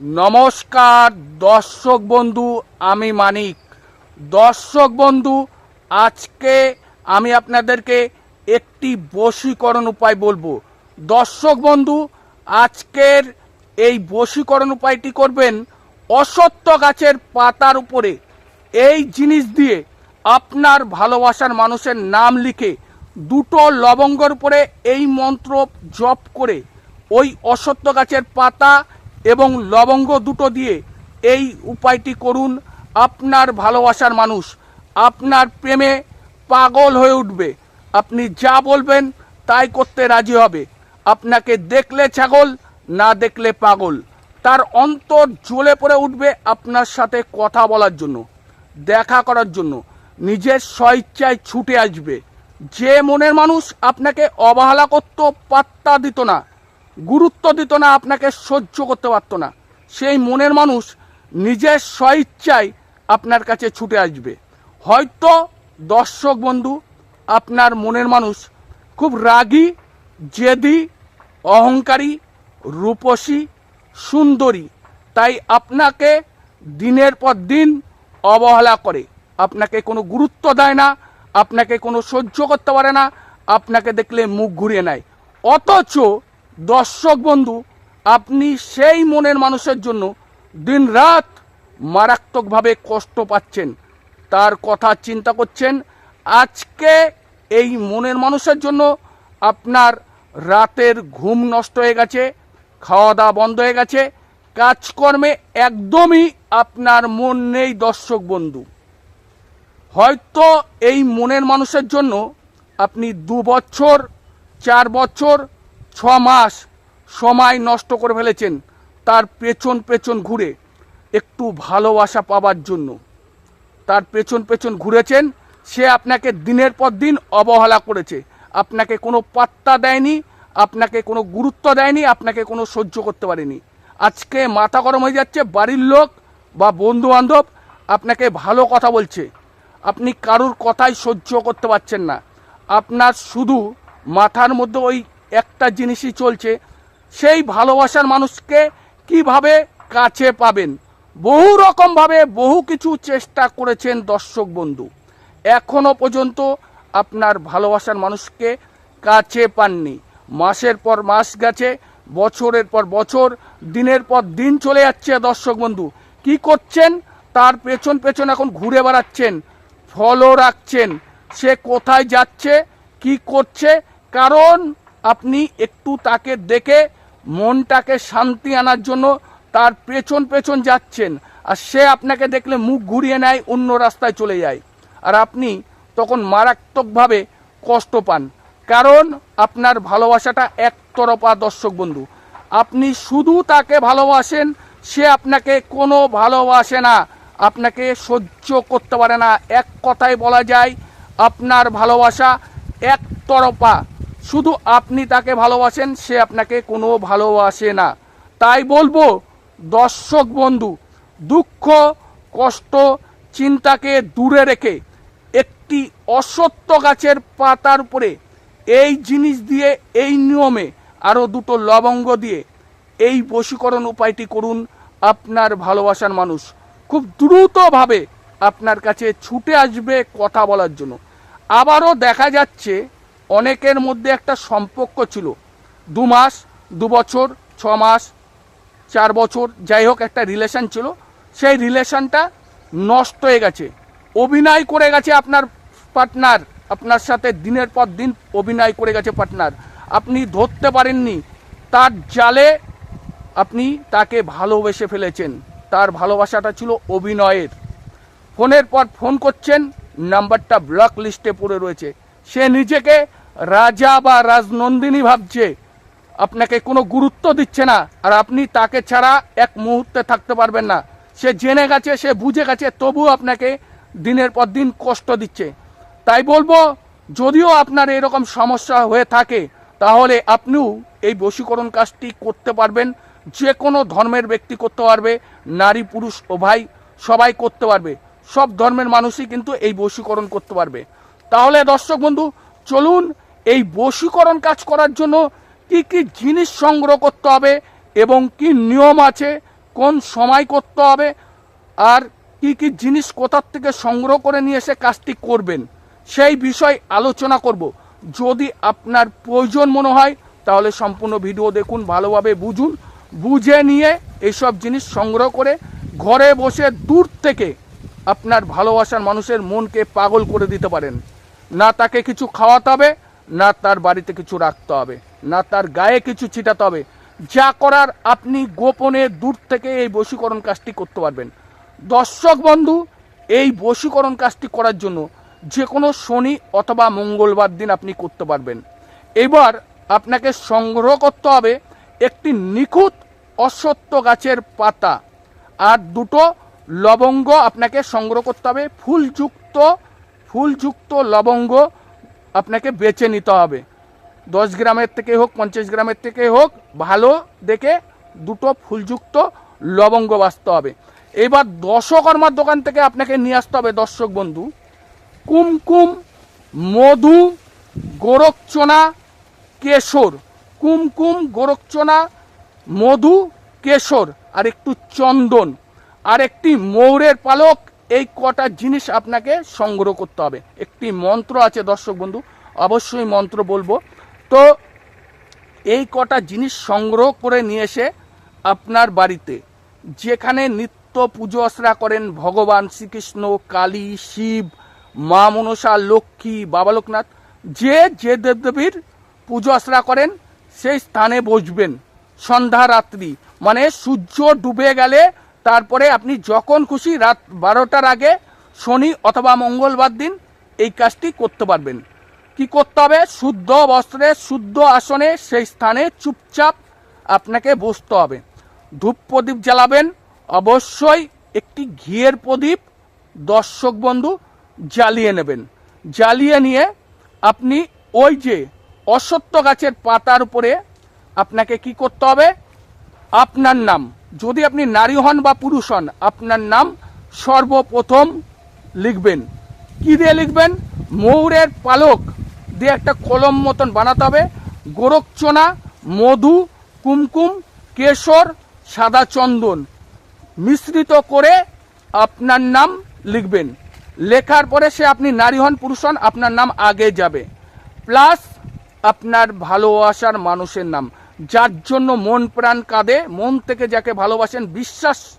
নমস্কার, দর্শক বন্ধু, আমি মানিক। দর্শক বন্ধু, আজকে আমি আপনাদেরকে একটি বশীকরণ উপায় বলব। দর্শক বন্ধু, আজকের এই বশীকরণ উপায়টি করবেন অসত্য গাছের পাতার উপরে। এই জিনিস দিয়ে আপনার ভালোবাসার মানুষের নাম লিখে দুটো লবঙ্গর উপরে এই মন্ত্র জপ করে ওই অসত্য গাছের পাতা এবং লবঙ্গ দুটো দিয়ে এই উপায়টি করুন। আপনার ভালোবাসার মানুষ, আপনার প্রেমে পাগল হয়ে উঠবে। আপনি যা বলবেন তাই করতে রাজি হবে। আপনাকে দেখলে ছাগল, না দেখলে পাগল। তার অন্তর জ্বলে পড়ে উঠবে আপনার সাথে কথা বলার জন্য, দেখা করার জন্য। নিজের স্বইচ্ছায় ছুটে আসবে। যে মনের মানুষ আপনাকে অবহেলা করতো পাত্তা দিত না। গুরুত্ব দিত না, আপনাকে সহ্য করতে পারতো না। সেই মনের মানুষ নিজের স্বইচ্ছায় আপনার কাছে ছুটে আসবে। হয়তো দর্শক বন্ধু, আপনার মনের মানুষ খুব রাগী, জেদি, অহংকারী, রূপসী, সুন্দরী। তাই আপনাকে দিনের পর দিন অবহেলা করে। আপনাকে কোনো গুরুত্ব দেয় না, আপনাকে কোনো সহ্য করতে পারে না, আপনাকে দেখলে মুখ ঘুরিয়ে নেয়। অথচ দর্শক বন্ধু, আপনি সেই মনের মানুষের জন্য দিন রাত মারাত্মকভাবে কষ্ট পাচ্ছেন। তার কথা চিন্তা করছেন, আজকে এই মনের মানুষের জন্য আপনার রাতের ঘুম নষ্ট হয়ে গেছে খাওয়া দাওয়া বন্ধ হয়ে গেছে, কাজকর্মে একদমই আপনার মন নেই দর্শক বন্ধু। হয়তো এই মনের মানুষের জন্য আপনি দু বছর, চার বছর ছ মাস সময় নষ্ট করে ফেলেছেন তার পেছন পেছন ঘুরে একটু ভালোবাসা পাবার জন্য। তার পেছন পেছন ঘুরেছেন, সে আপনাকে দিনের পর দিন অবহেলা করেছে। আপনাকে কোনো পাত্তা দেয়নি, আপনাকে কোনো গুরুত্ব দেয়নি, আপনাকে কোনো সহ্য করতে পারেনি। আজকে মাথা গরম হয়ে যাচ্ছে, বাড়ির লোক বা বন্ধু বান্ধব আপনাকে ভালো কথা বলছে। আপনি কারুর কথাই সহ্য করতে পারছেন না। আপনার শুধু মাথার মধ্যে ওই একটা জিনিসই চলছে, সেই ভালোবাসার মানুষকে কীভাবে কাছে পাবেন? বহু রকমভাবে বহু কিছু চেষ্টা করেছেন দর্শক বন্ধু। এখনও পর্যন্ত আপনার ভালোবাসার মানুষকে কাছে পাননি। মাসের পর মাস গেছে, বছরের পর বছর, দিনের পর দিন চলে যাচ্ছে দর্শক বন্ধু। কি করছেন? তার পেছন পেছন এখন ঘুরে বেড়াচ্ছেন ফলো রাখছেন। সে কোথায় যাচ্ছে? কি করছে? কারণ আপনি একটু তাকে দেখে মনটাকে শান্তি আনার জন্য তার পেছন পেছন যাচ্ছেন, আর সে আপনাকে দেখলে মুখ ঘুরিয়ে নেয়, অন্য রাস্তায় চলে যায়। আর আপনি তখন মারাত্মকভাবে কষ্ট পান, কারণ আপনার ভালোবাসাটা একতরফা দর্শক বন্ধু। আপনি শুধু তাকে ভালোবাসেন, সে আপনাকে কোনো ভালোবাসে না, আপনাকে সহ্য করতে পারে না। এক কথায় বলা যায়, আপনার ভালোবাসা একতরফা। শুধু আপনি তাকে ভালোবাসেন, সে আপনাকে কোনো ভালোবাসে না। তাই বলব, দর্শক বন্ধু, দুঃখ, কষ্ট, চিন্তাকে দূরে রেখে একটি অসত্য গাছের পাতার উপরে এই জিনিস দিয়ে, এই নিয়মে আরও দুটো লবঙ্গ দিয়ে এই বশীকরণ উপায়টি করুন আপনার ভালোবাসার মানুষ। খুব দ্রুতভাবে আপনার কাছে ছুটে আসবে কথা বলার জন্য। আবারও দেখা যাচ্ছে অনেকের মধ্যে একটা সম্পর্ক ছিল। দু মাস, দু বছর, ছ মাস, চার বছর, যাই হোক একটা রিলেশন ছিল। সেই রিলেশনটা নষ্ট হয়ে গেছে। অভিনয় করে গেছে আপনার পার্টনার আপনার সাথে দিনের পর দিন অভিনয় করে গেছে পার্টনার আপনি ধরতে পারেননি। তার জালে আপনি তাকে ভালোবেসে ফেলেছেন। তার ভালোবাসাটা ছিল অভিনয়ের। ফোনের পর ফোন করছেন নাম্বারটা ব্লক লিস্টে পড়ে রয়েছে। সে নিজেকে রাজা বা রাজনন্দিনী ভাবছে। আপনাকে কোনো গুরুত্ব দিচ্ছে না, আর আপনি তাকে ছাড়া এক মুহূর্তে থাকতে পারবেন না। সে জেনে গেছে, সে বুঝে গেছে, তবুও আপনাকে দিনের পর দিন কষ্ট দিচ্ছে। তাই বলব, যদিও আপনার এরকম সমস্যা হয়ে থাকে, তাহলে আপনিও এই বশীকরণ কাজটি করতে পারবেন। যে কোনো ধর্মের ব্যক্তি করতে পারবে, নারী, পুরুষ ও ভাই সবাই করতে পারবে। সব ধর্মের মানুষই কিন্তু এই বশীকরণ করতে পারবে। তাহলে দর্শক বন্ধু, চলুন এই বশীকরণ কাজ করার জন্য কি কি জিনিস সংগ্রহ করতে হবে এবং কি নিয়ম আছে, কোন সময় করতে হবে, আর কি কি জিনিস কোথার থেকে সংগ্রহ করে নিয়ে এসে কাজটি করবেন, সেই বিষয় আলোচনা করব। যদি আপনার প্রয়োজন মনে হয়, তাহলে সম্পূর্ণ ভিডিও দেখুন, ভালোভাবে বুঝুন, বুঝে নিয়ে এইসব জিনিস সংগ্রহ করে ঘরে বসে দূর থেকে আপনার ভালোবাসার মানুষের মনকে পাগল করে দিতে পারেন। না তাকে কিছু খাওয়াতে হবে, না তার বাড়িতে কিছু রাখতে হবে, না তার গায়ে কিছু ছিটাতে হবে। যা করার আপনি গোপনে দূর থেকে এই বশীকরণ কাজটি করতে পারবেন। দর্শক বন্ধু, এই বশীকরণ কাজটি করার জন্য যে কোনো শনি অথবা মঙ্গলবার দিন আপনি করতে পারবেন। এবার আপনাকে সংগ্রহ করতে হবে একটি নিখুঁত অসত্য গাছের পাতা। আর দুটো লবঙ্গ আপনাকে সংগ্রহ করতে হবে, ফুলযুক্ত ফুলযুক্ত লবঙ্গ আপনাকে বেছে নিতে হবে। দশ গ্রামের থেকে হোক, পঞ্চাশ গ্রামের থেকে হোক, ভালো দেখে দুটো ফুলযুক্ত লবঙ্গ বাঁচতে হবে। এবার দশকর্মার দোকান থেকে আপনাকে নিয়ে আসতে হবে, দর্শক বন্ধু। কুমকুম, মধু গোরক্ষণা কেশর। কুমকুম গোরক্ষণা মধু, কেশর। আর একটু চন্দন। আর একটি ময়ূরের পালক এই কটা জিনিস আপনাকে সংগ্রহ করতে হবে। একটি মন্ত্র আছে দর্শক বন্ধু, অবশ্যই মন্ত্র বলব। তো এই কটা জিনিস সংগ্রহ করে নিয়ে এসে আপনার বাড়িতে, যেখানে নিত্য পুজো আশ্রা করেন ভগবান শ্রীকৃষ্ণ, কালী, শিব, মা মনসা, লক্ষ্মী, বাবা লোকনাথ, যে যে দেবদেবীর পুজো আশ্রা করেন, সেই স্থানে বসবেন। সন্ধ্যা রাত্রি মানে সূর্য ডুবে গেলে তারপরে আপনি যখন খুশি রাত বারোটার আগে, শনি অথবা মঙ্গলবার দিন এই কাজটি করতে পারবেন। কি করতে হবে? শুদ্ধ বস্ত্রে, শুদ্ধ আসনে সেই স্থানে চুপচাপ আপনাকে বসতে হবে। ধূপ প্রদীপ জ্বালাবেন। অবশ্যই একটি ঘিয়ের প্রদীপ দর্শক বন্ধু জ্বালিয়ে নেবেন। জ্বালিয়ে নিয়ে আপনি ওই যে অসত্য গাছের পাতার উপরে আপনাকে কি করতে হবে? আপনার নাম। যদি আপনি নারী হন বা পুরুষ হন, আপনার নাম সর্বপ্রথম লিখবেন। কি দিয়ে লিখবেন? ময়ূরের পালক দিয়ে একটা কলম মতন বানাতে হবে। গোরক্ষণা মধু, কুমকুম, কেশর, সাদা চন্দন মিশ্রিত করে আপনার নাম লিখবেন। লেখার পরে সে আপনি নারী হন, পুরুষ হন, আপনার নাম আগে যাবে। প্লাস আপনার ভালোবাসার মানুষের নাম। যার জন্য মন প্রাণ কাঁদে, মন থেকে যাকে ভালোবাসেন বিশ্বাস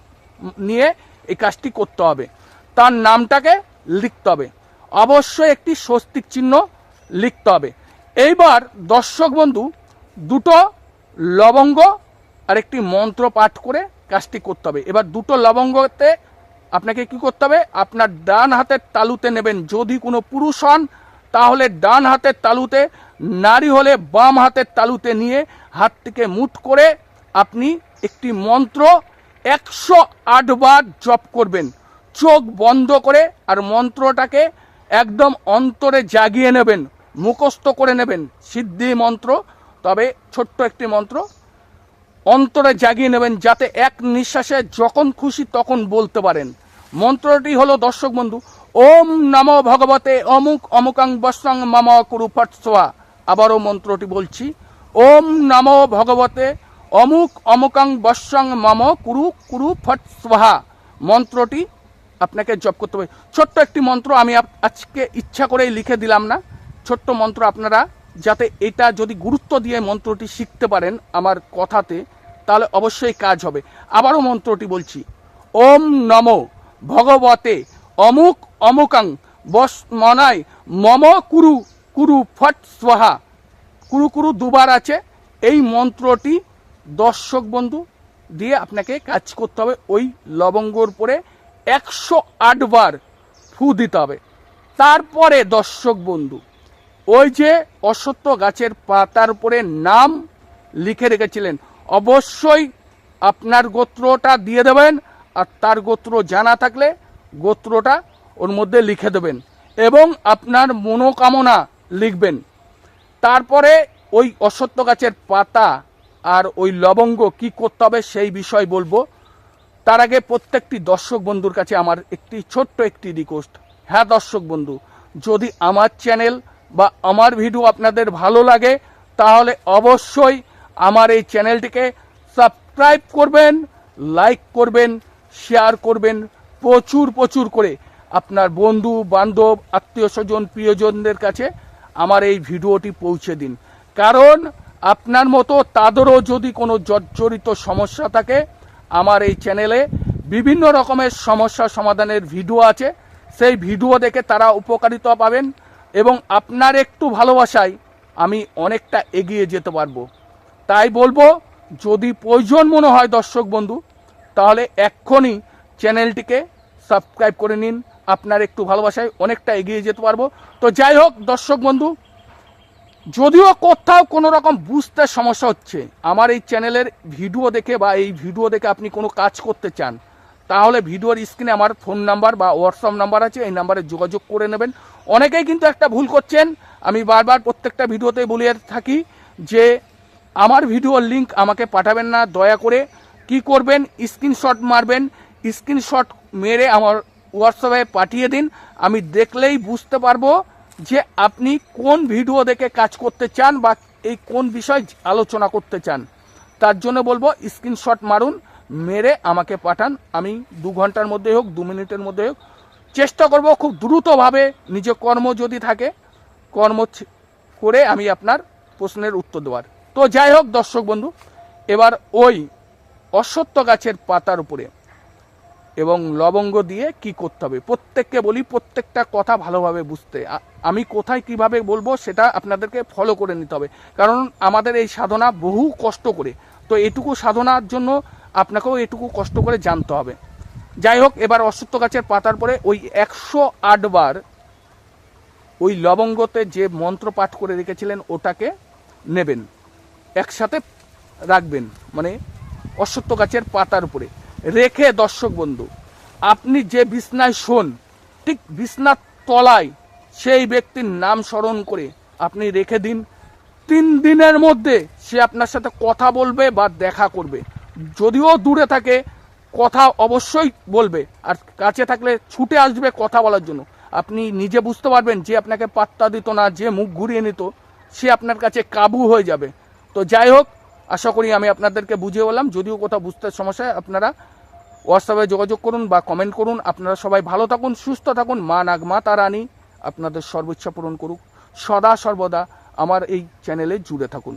নিয়ে এই কাজটি করতে হবে। তার নামটাকে লিখতে হবে। অবশ্যই একটি স্বস্তিক চিহ্ন লিখতে হবে। এইবার দর্শক বন্ধু, দুটো লবঙ্গ আর একটি মন্ত্র পাঠ করে কাজটি করতে হবে। এবার দুটো লবঙ্গতে আপনাকে কি করতে হবে? আপনার ডান হাতের তালুতে নেবেন। যদি কোনো পুরুষ হন তাহলে ডান হাতের তালুতে নারী হলে বাম হাতের তালুতে নিয়ে হাতটিকে মুঠ করে আপনি একটি মন্ত্র একশো বার জপ করবেন। চোখ বন্ধ করে আর মন্ত্রটাকে একদম অন্তরে জাগিয়ে নেবেন, মুখস্থ করে নেবেন, সিদ্ধি মন্ত্র। তবে ছোট্ট একটি মন্ত্র, অন্তরে জাগিয়ে নেবেন যাতে এক নিঃশ্বাসে যখন খুশি তখন বলতে পারেন। মন্ত্রটি হলো, দর্শক বন্ধু ওম নমো ভগবতে অমুক অমুকাং বসং মম কুরু ফট সোয়া আবারও মন্ত্রটি বলছি, ওম নমো ভগবতে অমুক অমুকাং বসং মম কুরু কুরু ফট মন্ত্রটি আপনাকে জপ করতে হবে। ছোট্ট একটি মন্ত্র আমি আজকে ইচ্ছা করেই লিখে দিলাম না। ছোট্ট মন্ত্র আপনারা যাতে এটা যদি গুরুত্ব দিয়ে মন্ত্রটি শিখতে পারেন আমার কথাতে, তাহলে অবশ্যই কাজ হবে। আবারও মন্ত্রটি বলছি, ওম নম ভগবতে অমুক অমুকাং বস মনায় মম কুরু কুরু ফট স্বাহা। কুরু কুরু দুবার আছে। এই মন্ত্রটি দর্শক বন্ধু দিয়ে আপনাকে কাজ করতে হবে। ওই লবঙ্গর পরে একশো বার ফু দিতে হবে। তারপরে দর্শক বন্ধু, ওই যে অসত্য গাছের পাতার উপরে নাম লিখে রেখেছিলেন, অবশ্যই আপনার গোত্রটা দিয়ে দেবেন আর তার গোত্র জানা থাকলে গোত্রটা ওর মধ্যে লিখে দেবেন এবং আপনার মনোকামনা লিখবেন। তারপরে ওই অসত্য গাছের পাতা আর ওই লবঙ্গ কি করতে হবে সেই বিষয় বলব। তার আগে প্রত্যেকটি দর্শক বন্ধুর কাছে আমার একটি ছোট্ট একটি রিকোয়েস্ট হ্যাঁ দর্শক বন্ধু, যদি আমার চ্যানেল বা আমার ভিডিও আপনাদের ভালো লাগে, তাহলে অবশ্যই আমার এই চ্যানেলটিকে সাবস্ক্রাইব করবেন লাইক করবেন শেয়ার করবেন প্রচুর প্রচুর করে আপনার বন্ধু, বান্ধব, আত্মীয় স্বজন, প্রিয়জনদের কাছে আমার এই ভিডিওটি পৌঁছে দিন। কারণ আপনার মতো তাদেরও যদি কোনো জর্জরিত সমস্যা থাকে, আমার এই চ্যানেলে বিভিন্ন রকমের সমস্যা সমাধানের ভিডিও আছে। সেই ভিডিও দেখে তারা উপকারিতা পাবেন এবং আপনার একটু ভালোবাসায় আমি অনেকটা এগিয়ে যেতে পারব। তাই বলব, যদি প্রয়োজন মনে হয় দর্শক বন্ধু, তাহলে এক্ষুনি চ্যানেলটিকে সাবস্ক্রাইব করে নিন। আপনার একটু ভালোবাসায় অনেকটা এগিয়ে যেতে পারব। তো যাই হোক, দর্শক বন্ধু, যদিও কোথাও কোনো রকম বুঝতে সমস্যা হচ্ছে, আমার এই চ্যানেলের ভিডিও দেখে বা এই ভিডিও দেখে আপনি কোনো কাজ করতে চান, তাহলে ভিডিওর স্ক্রিনে আমার ফোন নাম্বার বা হোয়াটসঅ্যাপ নাম্বার আছে, এই নাম্বারে যোগাযোগ করে নেবেন। অনেকেই কিন্তু একটা ভুল করছেন, আমি বারবার প্রত্যেকটা ভিডিওতে বলে থাকি যে আমার ভিডিওর লিংক আমাকে পাঠাবেন না, দয়া করে কি করবেন, স্ক্রিনশট মারবেন স্ক্রিনশট মেরে আমার হোয়াটসঅ্যাপে পাঠিয়ে দিন। আমি দেখলেই বুঝতে পারব যে আপনি কোন ভিডিও দেখে কাজ করতে চান বা এই কোন বিষয় আলোচনা করতে চান। তার জন্য বলব, স্ক্রিনশট মারুন, মেরে আমাকে পাঠান। আমি দু ঘণ্টার মধ্যে হোক, দু মিনিটের মধ্যে হোক, চেষ্টা করব খুব দ্রুতভাবে নিজের কর্ম যদি থাকে, কর্ম করে আমি আপনার প্রশ্নের উত্তর দেওয়ার। তো যাই হোক, দর্শক বন্ধু, এবার ওই অশ্বত্থ গাছের পাতার উপরে। এবং লবঙ্গ দিয়ে কি করতে হবে? প্রত্যেককে বলি, প্রত্যেকটা কথা ভালোভাবে বুঝতে। আমি কোথায় কীভাবে বলব সেটা আপনাদেরকে ফলো করে নিতে হবে। কারণ আমাদের এই সাধনা বহু কষ্ট করে। তো এটুকু সাধনার জন্য আপনাকেও এটুকু কষ্ট করে জানতে হবে। যাই হোক, এবার অশ্বত্থ গাছের পাতার পরে ওই একশো বার ওই লবঙ্গতে যে মন্ত্র পাঠ করে রেখেছিলেন, ওটাকে নেবেন। একসাথে রাখবেন। মানে অশ্বত্থ গাছের পাতার উপরে। রেখে দর্শক বন্ধু, আপনি যে বিছনায় শোন, ঠিক বিছনার তলায় সেই ব্যক্তির নাম স্মরণ করে আপনি রেখে দিন। তিন দিনের মধ্যে সে আপনার সাথে কথা বলবে বা দেখা করবে। যদিও দূরে থাকে, কথা অবশ্যই বলবে। আর কাছে থাকলে ছুটে আসবে কথা বলার জন্য। আপনি নিজে বুঝতে পারবেন যে আপনাকে পাত্তা দিত না, যে মুখ ঘুরিয়ে নিত, সে আপনার কাছে কাবু হয়ে যাবে। তো যাই হোক আশা করি আমি আপনাদেরকে বুঝিয়ে বললাম। যদিও কোথাও বুঝতে সমস্যা, আপনারা হোয়াটসঅ্যাপে যোগাযোগ করুন বা কমেন্ট করুন। আপনারা সবাই ভালো থাকুন, সুস্থ থাকুন। মা নাগ মা তারানি আপনাদের সর্বোচ্চ পূরণ করুক। সদা সর্বদা আমার এই চ্যানেলে জুড়ে থাকুন।